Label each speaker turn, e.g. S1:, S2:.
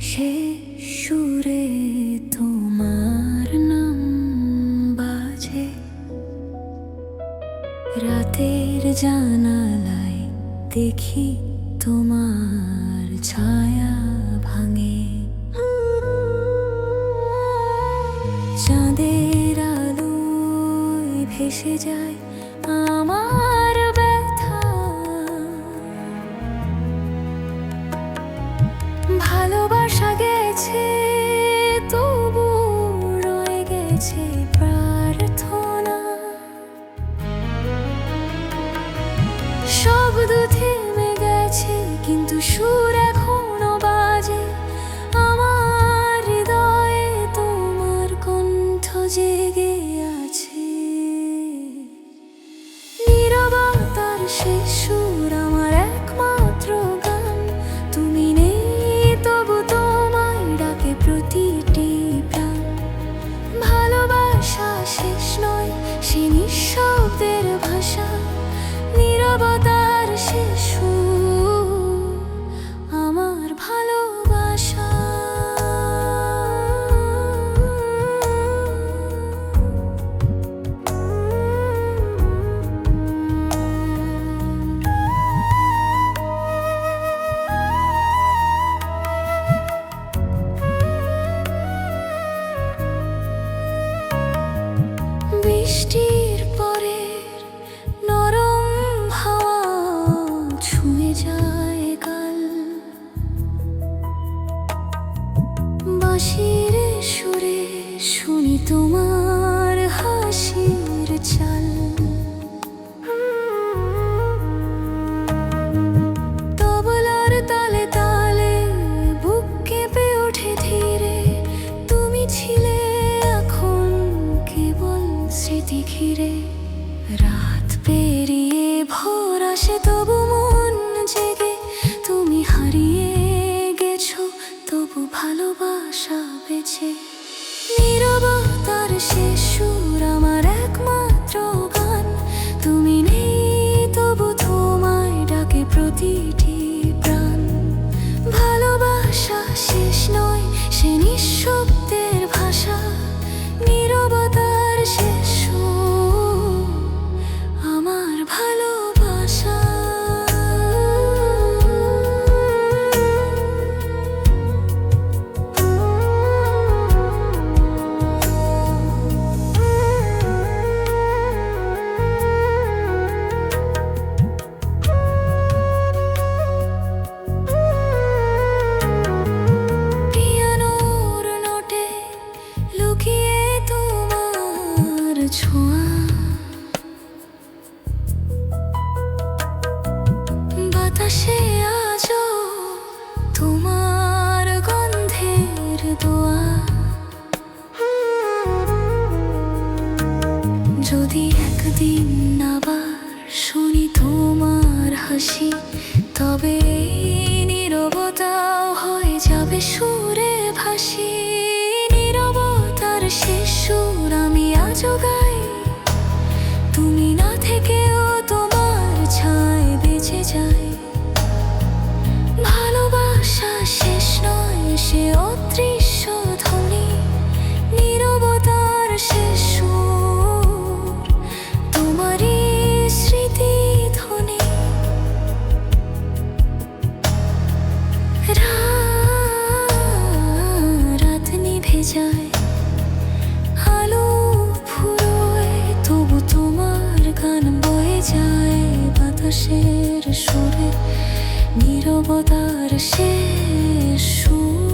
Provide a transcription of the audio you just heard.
S1: সে সুরে তোমার নাম বাজে। রাতের জানালায় দেখি তোমার ছায়া ভাঙে। চাঁদের ভেসে যায় আমার নীরবতার শেষ বৃষ্টির পরে নরম হাওয়া ছুঁয়ে যায় গাল বাঁশির সুরে শুনি তোমার হাসির চাল ভালোবাসা বেছে। নিরবতার শেষ আমার একমাত্র গান। তুমি নেই তবু তোমায় ডাকে প্রতিটি বাতাসে আজ তোমার গন্ধের দোয়া। যদি একদিন আবার শুনি তোমার হাসি তবে নীরবতার শেষ সুর।